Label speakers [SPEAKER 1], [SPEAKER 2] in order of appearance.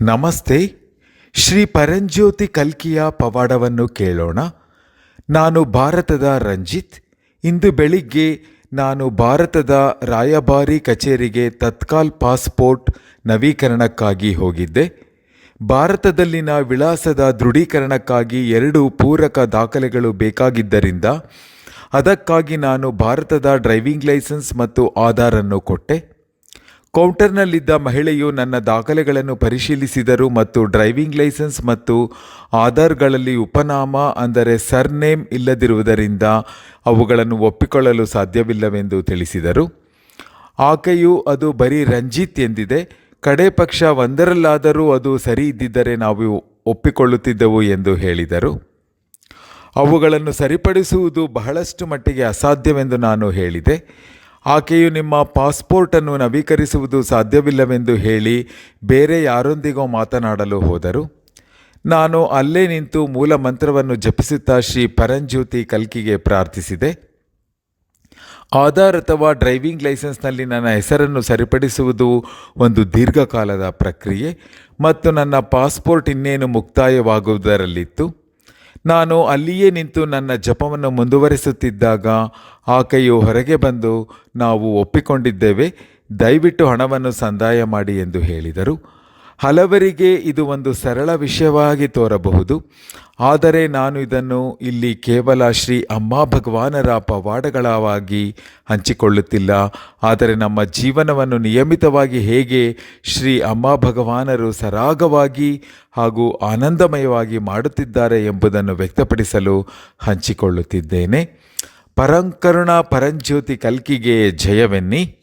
[SPEAKER 1] ನಮಸ್ತೆ, ಶ್ರೀ ಪರಂಜ್ಯೋತಿ ಕಲ್ಕಿಯ ಪವಾಡವನ್ನು ಕೇಳೋಣ. ನಾನು ಭಾರತದ ರಂಜಿತ್. ಇಂದು ಬೆಳಿಗ್ಗೆ ನಾನು ಭಾರತದ ರಾಯಭಾರಿ ಕಚೇರಿಗೆ ತತ್ಕಾಲ್ ಪಾಸ್ಪೋರ್ಟ್ ನವೀಕರಣಕ್ಕಾಗಿ ಹೋಗಿದ್ದೆ. ಭಾರತದಲ್ಲಿನ ವಿಳಾಸದ ದೃಢೀಕರಣಕ್ಕಾಗಿ ಎರಡು ಪೂರಕ ದಾಖಲೆಗಳು ಬೇಕಾಗಿದ್ದರಿಂದ ಅದಕ್ಕಾಗಿ ನಾನು ಭಾರತದ ಡ್ರೈವಿಂಗ್ ಲೈಸೆನ್ಸ್ ಮತ್ತು ಆಧಾರನ್ನು ಕೊಟ್ಟೆ. ಕೌಂಟರ್ನಲ್ಲಿದ್ದ ಮಹಿಳೆಯು ನನ್ನ ದಾಖಲೆಗಳನ್ನು ಪರಿಶೀಲಿಸಿದರು ಮತ್ತು ಡ್ರೈವಿಂಗ್ ಲೈಸೆನ್ಸ್ ಮತ್ತು ಆಧಾರ್ಗಳಲ್ಲಿ ಉಪನಾಮ ಅಂದರೆ ಸರ್ನೇಮ್ ಇಲ್ಲದಿರುವುದರಿಂದ ಅವುಗಳನ್ನು ಒಪ್ಪಿಕೊಳ್ಳಲು ಸಾಧ್ಯವಿಲ್ಲವೆಂದು ತಿಳಿಸಿದರು. ಆಕೆಯು ಅದು ಬರೀ ರಂಜಿತ್ ಎಂದಿದೆ. ಕಡೆ ಪಕ್ಷ ಒಂದರಲ್ಲಾದರೂ ಅದು ಸರಿ ಇದ್ದಿದ್ದರೆ ನಾವು ಒಪ್ಪಿಕೊಳ್ಳುತ್ತಿದ್ದೆವು ಎಂದು ಹೇಳಿದರು. ಅವುಗಳನ್ನು ಸರಿಪಡಿಸುವುದು ಬಹಳಷ್ಟು ಮಟ್ಟಿಗೆ ಅಸಾಧ್ಯವೆಂದು ನಾನು ಹೇಳಿದೆ. ಆಕೆಯು ನಿಮ್ಮ ಪಾಸ್ಪೋರ್ಟನ್ನು ನವೀಕರಿಸುವುದು ಸಾಧ್ಯವಿಲ್ಲವೆಂದು ಹೇಳಿ ಬೇರೆ ಯಾರೊಂದಿಗೋ ಮಾತನಾಡಲು ಹೋದರು. ನಾನು ಅಲ್ಲೇ ನಿಂತು ಮೂಲ ಮಂತ್ರವನ್ನು ಜಪಿಸುತ್ತಾ ಶ್ರೀ ಪರಂಜ್ಯೋತಿ ಕಲ್ಕಿಗೆ ಪ್ರಾರ್ಥಿಸಿದೆ. ಆಧಾರ್ ಅಥವಾ ಡ್ರೈವಿಂಗ್ ಲೈಸೆನ್ಸ್ನಲ್ಲಿ ನನ್ನ ಹೆಸರನ್ನು ಸರಿಪಡಿಸುವುದು ಒಂದು ದೀರ್ಘಕಾಲದ ಪ್ರಕ್ರಿಯೆ ಮತ್ತು ನನ್ನ ಪಾಸ್ಪೋರ್ಟ್ ಇನ್ನೇನು ಮುಕ್ತಾಯವಾಗುವುದರಲ್ಲಿತ್ತು. ನಾನು ಅಲ್ಲಿಯೇ ನಿಂತು ನನ್ನ ಜಪವನ್ನು ಮುಂದುವರಿಸುತ್ತಿದ್ದಾಗ ಆಕೆಯು ಹೊರಗೆ ಬಂದು ನಾವು ಒಪ್ಪಿಕೊಂಡಿದ್ದೇವೆ, ದಯವಿಟ್ಟು ಹಣವನ್ನು ಸಂದಾಯ ಮಾಡಿ ಎಂದು ಹೇಳಿದರು. ಹಲವರಿಗೆ ಇದು ಒಂದು ಸರಳ ವಿಷಯವಾಗಿ ತೋರಬಹುದು. ಆದರೆ ನಾನು ಇದನ್ನು ಇಲ್ಲಿ ಕೇವಲ ಶ್ರೀ ಅಮ್ಮ ಭಗವಾನರ ಪವಾಡಗಳವಾಗಿ ಹಂಚಿಕೊಳ್ಳುತ್ತಿಲ್ಲ. ಆದರೆ ನಮ್ಮ ಜೀವನವನ್ನು ನಿಯಮಿತವಾಗಿ ಹೇಗೆ ಶ್ರೀ ಅಮ್ಮ ಭಗವಾನರು ಸರಾಗವಾಗಿ ಹಾಗೂ ಆನಂದಮಯವಾಗಿ ಮಾಡುತ್ತಿದ್ದಾರೆ ಎಂಬುದನ್ನು ವ್ಯಕ್ತಪಡಿಸಲು ಹಂಚಿಕೊಳ್ಳುತ್ತಿದ್ದೇನೆ. ಪರಂಕರುಣ ಪರಂಜ್ಯೋತಿ ಕಲ್ಕಿಗೆ ಜಯವೆನ್ನಿ.